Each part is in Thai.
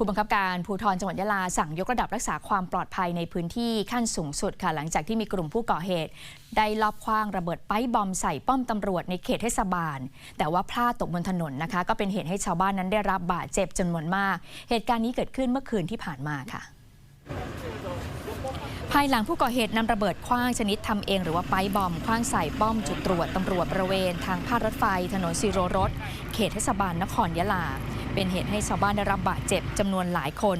ผู้บังคับการภูธรจังหวัดยะลาสั่งยกระดับรักษาความปลอดภัยในพื้นที่ขั้นสูงสุดค่ะหลังจากที่มีกลุ่มผู้ก่อเหตุ ได้ลอบคว้างระเบิดไปบอมใส่ป้อมตำรวจในเขตเทศบาล แต่ว่าพลาดตกบนถนนนะคะ ก็เป็นเหตุให้ชาวบ้านนั้นได้รับบาดเจ็บจำนวนมาก เหตุการณ์นี้เกิดขึ้นเมื่อคืนที่ผ่านมาค่ะภายหลังผู้ก่อเหตุนำระเบิดคว้างชนิดทำเองหรือว่าไปบอมคว้างใส่ป้อมจุดตรวจตำรวจบริเวณ ทางพาดรถไฟ ถนนสิโรรสเขตเทศบาลนครยะลา เป็นเหตุให้ชาวบ้านได้รับบาดเจ็บจำนวนหลายคน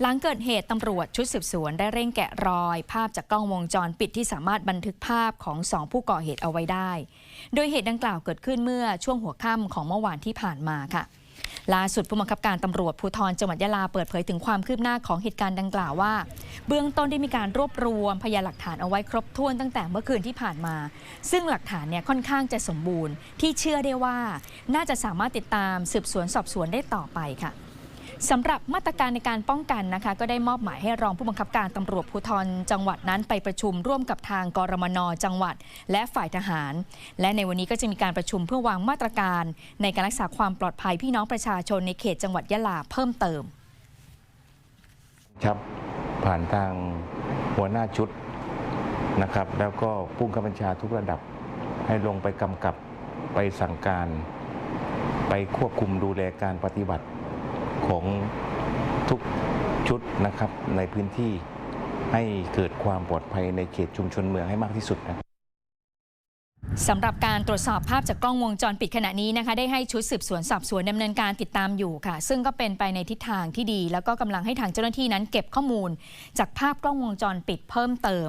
หลังเกิดเหตุตำรวจชุดสืบสวนได้เร่งแกะรอย ภาพจากกล้องวงจรปิดที่สามารถบันทึกภาพของสองผู้ก่อเหตุเอาไว้ได้ โดยเหตุดังกล่าวเกิดขึ้นเมื่อช่วงหัวค่ำของเมื่อวานที่ผ่านมาค่ะ ล่าสุดผู้บังคับการตำรวจภูธรจังหวัดยะลาเปิดเผยถึงความคืบหน้าของเหตุการณ์ดังกล่าวว่า เบื้องต้นได้มีการรวบรวมพยานหลักฐานเอาไว้ครบถ้วนตั้งแต่เมื่อคืนที่ผ่านมา ซึ่งหลักฐานเนี่ยค่อนข้างจะสมบูรณ์ ที่เชื่อได้ว่า น่าจะสามารถติดตามสืบสวนสอบสวนได้ต่อไปค่ะ สำหรับมาตรการในการป้องกันนะคะ ก็ได้มอบหมายให้รองผู้บังคับการตำรวจภูธรจังหวัดนั้นไปประชุมร่วมกับทางกรมนจังหวัด และฝ่ายทหาร และในวันนี้ก็จะมีการประชุมเพื่อวางมาตรการ ในการรักษาความปลอดภัยพี่น้องประชาชนในเขตจังหวัดยะลาเพิ่มเติมครับผ่านทางหัวหน้าชุดนะครับ แล้วก็ผู้กำบบัญชาทุกระดับให้ลงไปกำกับไปสั่งการ ไปควบคุมดูแลการปฏิบัติ ของทุกชุดนะครับในพื้นที่ให้เกิดความปลอดภัยในเขตชุมชนเมืองให้มากที่สุดนะสำหรับการตรวจสอบภาพจากกล้องวงจรปิดขณะนี้นะคะ ได้ให้ชุดสืบสวนสอบสวนดำเนินการติดตามอยู่ค่ะ ซึ่งก็เป็นไปในทิศทางที่ดี แล้วก็กำลังให้ทางเจ้าหน้าที่นั้นเก็บข้อมูล จากภาพกล้องวงจรปิดเพิ่มเติม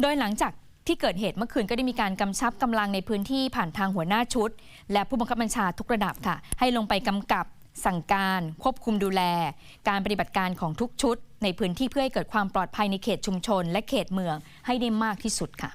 โดยหลังจากที่เกิดเหตุเมื่อคืนก็ได้มีการกำชับกำลังในพื้นที่ผ่านทางหัวหน้าชุด และผู้บังคับบัญชาทุกระดับค่ะ ให้ลงไปกำกับ สั่งการควบคุมดูแล การปฏิบัติการของทุกชุด ในพื้นที่เพื่อให้เกิดความปลอดภัยในเขตชุมชน และเขตเมืองให้ได้มากที่สุดค่ะ